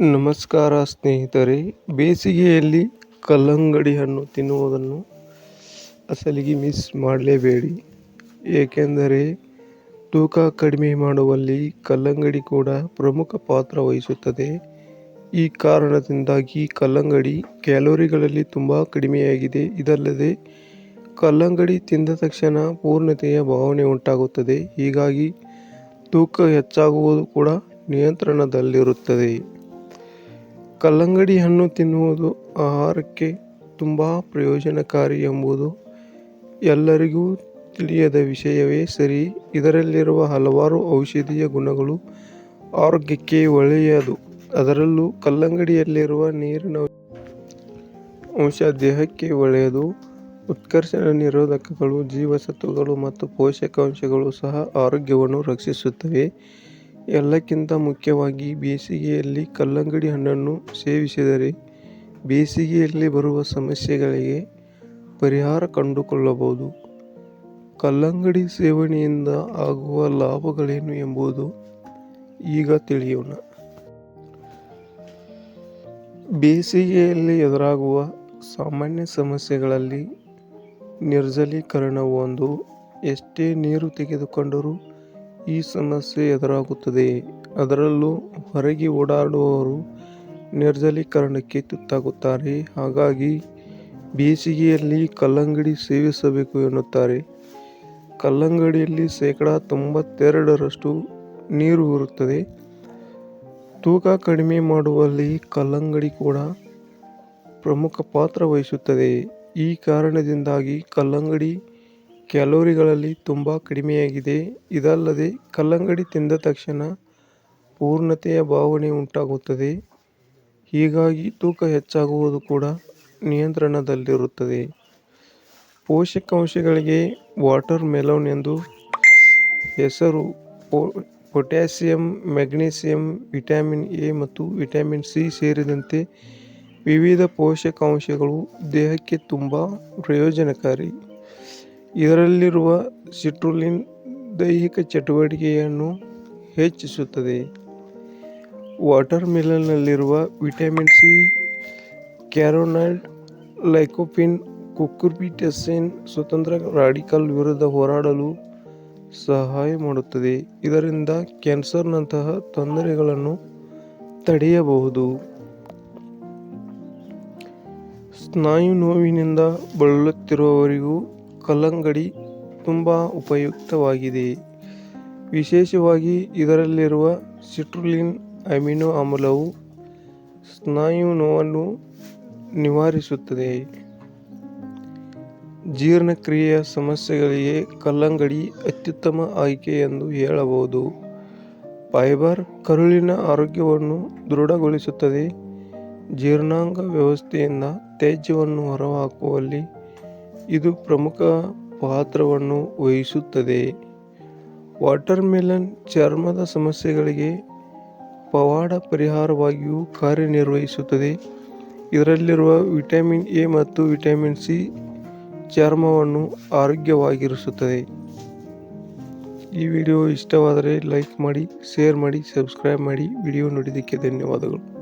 ನಮಸ್ಕಾರ ಸ್ನೇಹಿತರೆ. ಬೇಸಿಗೆಯಲ್ಲಿ ಕಲ್ಲಂಗಡಿ ಹಣ್ಣು ತಿನ್ನುವುದನ್ನು ಅಸಲಿಗೆ ಮಿಸ್ ಮಾಡಲೇಬೇಡಿ. ಏಕೆಂದರೆ ತೂಕ ಕಡಿಮೆ ಮಾಡುವಲ್ಲಿ ಕಲ್ಲಂಗಡಿ ಕೂಡ ಪ್ರಮುಖ ಪಾತ್ರ ವಹಿಸುತ್ತದೆ. ಈ ಕಾರಣದಿಂದಾಗಿ ಕಲ್ಲಂಗಡಿ ಕ್ಯಾಲೋರಿಗಳಲ್ಲಿ ತುಂಬ ಕಡಿಮೆಯಾಗಿದೆ. ಇದಲ್ಲದೆ ಕಲ್ಲಂಗಡಿ ತಿಂದ ತಕ್ಷಣ ಪೂರ್ಣತೆಯ ಭಾವನೆ ಉಂಟಾಗುತ್ತದೆ. ಹೀಗಾಗಿ ತೂಕ ಹೆಚ್ಚಾಗುವುದು ಕೂಡ ನಿಯಂತ್ರಣದಲ್ಲಿರುತ್ತದೆ. ಕಲ್ಲಂಗಡಿ ಹಣ್ಣು ತಿನ್ನುವುದು ಆಹಾರಕ್ಕೆ ತುಂಬ ಪ್ರಯೋಜನಕಾರಿ ಎಂಬುದು ಎಲ್ಲರಿಗೂ ತಿಳಿಯದ ವಿಷಯವೇ ಸರಿ. ಇದರಲ್ಲಿರುವ ಹಲವಾರು ಔಷಧೀಯ ಗುಣಗಳು ಆರೋಗ್ಯಕ್ಕೆ ಒಳ್ಳೆಯದು. ಅದರಲ್ಲೂ ಕಲ್ಲಂಗಡಿಯಲ್ಲಿರುವ ನೀರಿನ ಅಂಶ ದೇಹಕ್ಕೆ ಒಳ್ಳೆಯದು. ಉತ್ಕರ್ಷಣ ನಿರೋಧಕಗಳು, ಜೀವಸತ್ವಗಳು ಮತ್ತು ಪೋಷಕಾಂಶಗಳು ಸಹ ಆರೋಗ್ಯವನ್ನು ರಕ್ಷಿಸುತ್ತವೆ. ಎಲ್ಲಕ್ಕಿಂತ ಮುಖ್ಯವಾಗಿ ಬೇಸಿಗೆಯಲ್ಲಿ ಕಲ್ಲಂಗಡಿ ಹಣ್ಣನ್ನು ಸೇವಿಸಿದರೆ ಬೇಸಿಗೆಯಲ್ಲಿ ಬರುವ ಸಮಸ್ಯೆಗಳಿಗೆ ಪರಿಹಾರ ಕಂಡುಕೊಳ್ಳಬಹುದು. ಕಲ್ಲಂಗಡಿ ಸೇವನೆಯಿಂದ ಆಗುವ ಲಾಭಗಳೇನು ಎಂಬುದು ಈಗ ತಿಳಿಯೋಣ. ಬೇಸಿಗೆಯಲ್ಲಿ ಎದುರಾಗುವ ಸಾಮಾನ್ಯ ಸಮಸ್ಯೆಗಳಲ್ಲಿ ನಿರ್ಜಲೀಕರಣವು ಒಂದು ಎಷ್ಟೇ ನೀರು ತೆಗೆದುಕೊಂಡರೂ ಈ ಸಮಸ್ಯೆ ಎದುರಾಗುತ್ತದೆ. ಅದರಲ್ಲೂ ಹೊರಗೆ ಓಡಾಡುವವರು ನಿರ್ಜಲೀಕರಣಕ್ಕೆ ತುತ್ತಾಗುತ್ತಾರೆ. ಹಾಗಾಗಿ ಬೇಸಿಗೆಯಲ್ಲಿ ಕಲ್ಲಂಗಡಿ ಸೇವಿಸಬೇಕು ಎನ್ನುತ್ತಾರೆ. ಕಲ್ಲಂಗಡಿಯಲ್ಲಿ ಶೇಕಡ ತೊಂಬತ್ತೆರಡರಷ್ಟು ನೀರು ಇರುತ್ತದೆ ತೂಕ ಕಡಿಮೆ ಮಾಡುವಲ್ಲಿ ಕಲ್ಲಂಗಡಿ ಕೂಡ ಪ್ರಮುಖ ಪಾತ್ರ ವಹಿಸುತ್ತದೆ. ಈ ಕಾರಣದಿಂದಾಗಿ ಕಲ್ಲಂಗಡಿ ಕ್ಯಾಲೋರಿಗಳಲ್ಲಿ ತುಂಬ ಕಡಿಮೆಯಾಗಿದೆ. ಇದಲ್ಲದೆ ಕಲ್ಲಂಗಡಿ ತಿಂದ ತಕ್ಷಣ ಪೂರ್ಣತೆಯ ಭಾವನೆ ಉಂಟಾಗುತ್ತದೆ. ಹೀಗಾಗಿ ತೂಕ ಹೆಚ್ಚಾಗುವುದು ಕೂಡ ನಿಯಂತ್ರಣದಲ್ಲಿರುತ್ತದೆ. ಪೋಷಕಾಂಶಗಳಿಗೆ ವಾಟರ್ ಮೆಲನ್ ಎಂದು ಹೆಸರು ಪೊಟ್ಯಾಸಿಯಂ, ಮೆಗ್ನೀಸಿಯಂ, ವಿಟಮಿನ್ ಎ ಮತ್ತು ವಿಟಮಿನ್ ಸಿ ಸೇರಿದಂತೆ ವಿವಿಧ ಪೋಷಕಾಂಶಗಳು ದೇಹಕ್ಕೆ ತುಂಬ ಪ್ರಯೋಜನಕಾರಿ. ಇದರಲ್ಲಿರುವ ಸಿಟ್ರುಲಿನ್ ದೈಹಿಕ ಚಟುವಟಿಕೆಯನ್ನು ಹೆಚ್ಚಿಸುತ್ತದೆ. Water ಮೆಲನ್ನಲ್ಲಿರುವ vitamin C carotenoid lycopene cucurbitacin ಸ್ವತಂತ್ರ ರಾಡಿಕಲ್ ವಿರುದ್ಧ ಹೋರಾಡಲು ಸಹಾಯ ಮಾಡುತ್ತದೆ. ಇದರಿಂದ ಕ್ಯಾನ್ಸರ್ನಂತಹ ತೊಂದರೆಗಳನ್ನು ತಡೆಯಬಹುದು. ಸ್ನಾಯು ನೋವಿನಿಂದ ಬಳಲುತ್ತಿರುವವರಿಗೂ ಕಲ್ಲಂಗಡಿ ತುಂಬ ಉಪಯುಕ್ತವಾಗಿದೆ. ವಿಶೇಷವಾಗಿ ಇದರಲ್ಲಿರುವ ಸಿಟ್ರುಲಿನ್ ಅಮಿನೋ ಆಮ್ಲವು ಸ್ನಾಯು ನೋವನ್ನು ನಿವಾರಿಸುತ್ತದೆ. ಜೀರ್ಣಕ್ರಿಯೆಯ ಸಮಸ್ಯೆಗಳಿಗೆ ಕಲ್ಲಂಗಡಿ ಅತ್ಯುತ್ತಮ ಆಯ್ಕೆ ಎಂದು ಹೇಳಬಹುದು. ಫೈಬರ್ ಕರುಳಿನ ಆರೋಗ್ಯವನ್ನು ದೃಢಗೊಳಿಸುತ್ತದೆ. ಜೀರ್ಣಾಂಗ ವ್ಯವಸ್ಥೆಯಿಂದ ತ್ಯಾಜ್ಯವನ್ನು ಹೊರಹಾಕುವಲ್ಲಿ ಇದು ಪ್ರಮುಖ ಪಾತ್ರವನ್ನು ವಹಿಸುತ್ತದೆ. ವಾಟರ್ ಮೆಲನ್ ಚರ್ಮದ ಸಮಸ್ಯೆಗಳಿಗೆ ಪವಾಡ ಪರಿಹಾರವಾಗಿಯೂ ಕಾರ್ಯನಿರ್ವಹಿಸುತ್ತದೆ. ಇದರಲ್ಲಿರುವ ವಿಟಮಿನ್ ಎ ಮತ್ತು ವಿಟಮಿನ್ ಸಿ ಚರ್ಮವನ್ನು ಆರೋಗ್ಯವಾಗಿರಿಸುತ್ತದೆ. ಈ ವಿಡಿಯೋ ಇಷ್ಟವಾದರೆ ಲೈಕ್ ಮಾಡಿ, ಶೇರ್ ಮಾಡಿ, ಸಬ್ಸ್ಕ್ರೈಬ್ ಮಾಡಿ. ವಿಡಿಯೋ ನೋಡಿದ್ದಕ್ಕೆ ಧನ್ಯವಾದಗಳು.